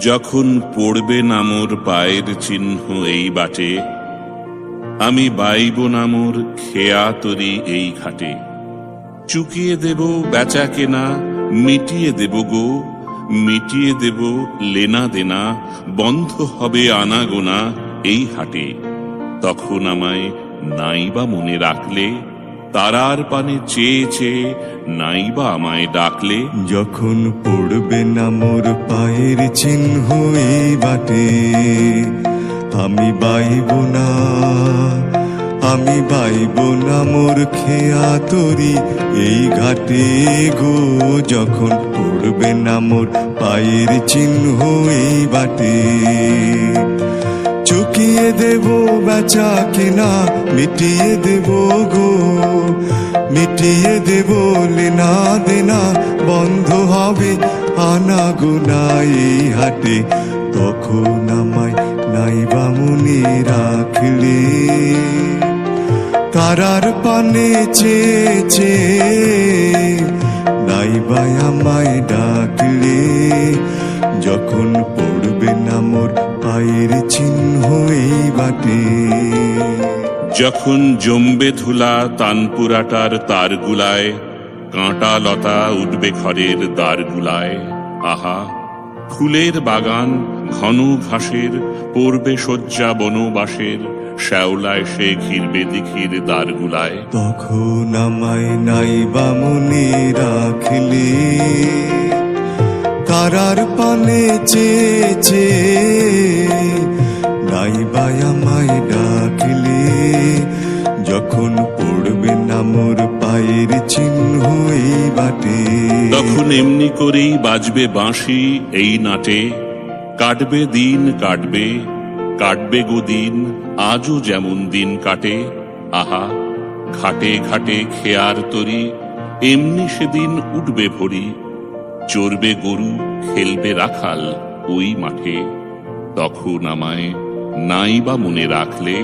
যখন পড়বে নামর পায়ের চিহ্ন এই বাটে, আমি বাইব নামর খেয়া তরি এই ঘাটে। চুকিয়ে দেব বেচা কেনা, মিটিয়ে দেব গো, মিটিয়ে দেব লেনা দেনা, বন্ধ হবে আনাগোনা এই হাটে। তখন আমায় নাইবা মনে রাখলে তারার পানে চেয়ে চেয়ে নাইবা আমায় ডাকলে, যখন পড়বে না মোর পায়ের চিহ্ন এই বাটে, আমি বাইব না, আমি বাইব না মোর খেয়া তরি এই ঘাটে গো, যখন পড়বে না মোর পায়ের চিহ্ন এই বাটে। চুকিয়ে দেব বেচা কেনা, মিটিয়ে দেব গো। মিটিয়ে দেব লেনা দেনা, বন্ধ হবে আনা গোনা এই হাটে। তখন আমায় নাইবা মনে রাখলে। তারার পানে চেয়ে চেয়ে নাইবা আমায় ডাকলে, যখন পড়বে না মোর পায়ের চিহ্ন বাটে। যখন জমবে ধুলা তানপুরাটার তারগুলায় কাঁটা লতা উঠবে ঘরের দ্বারগুলায় আহা, ফুলের বাগান, ঘন ঘাসের, পড়বে শয্যা বনবাসের। শ্যাওলায় সে ঘিরবে দিঘির দ্বারগুলায়। তখন আমায় নাইবা মনে রাখলে। তারার পানে চেয়ে চেয়ে নাইবা আমায় ডাকলে। যখন পড়বে না মোর পায়ের চিহ্ন এই বাটে। তখন এমনি করেই বাজবে বাঁশি এই নাটে। কাটবে দিন কাটবে কাটবে গো দিন, আজও যেমন দিন কাটে, আহা, ঘাটে ঘাটে খেয়ার তরি, এমনি সেদিন উঠবে ভরি, চড়বে গরু, খেলবে রাখাল ওই মাঠে। তখন আমায় নাইবা মনে রাখলে,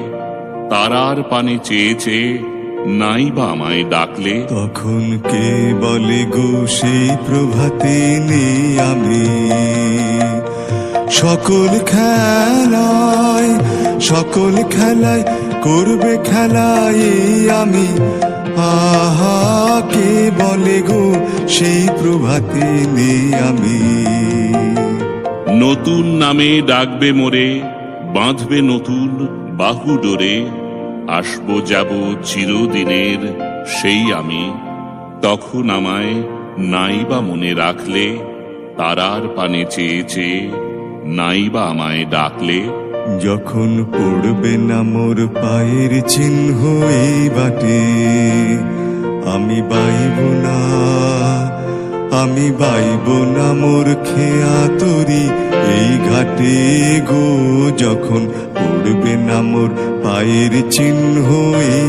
তারার পানে চেয়ে চেয়ে নাইবা আমায় ডাকলে। তখন কে বলে গো সেই প্রভাতে নেই আমি? সকল খেলায় সকল খেলায় করবে খেলায় আমি। আহা, কে বলে গো সেই প্রভাতে নেই আমি। নতুন নামে ডাকবে মোরে, বাঁধবে নতুন বাহু ডোরে। আসব, যাব চিরদিনের সেই আমি। তখন আমায় নাইবা মনে রাখলে, তারার পানে চেয়ে চেয়ে নাইবা আমায় ডাকলে? যখন পড়বে না মোর পায়ের চিহ্ন এই বাটে, আমি বাইব না, আমি বাইব না মোর খেয়া তরি এই ঘাটে গো, যখন পড়বে না মোর পায়ের চিহ্ন এই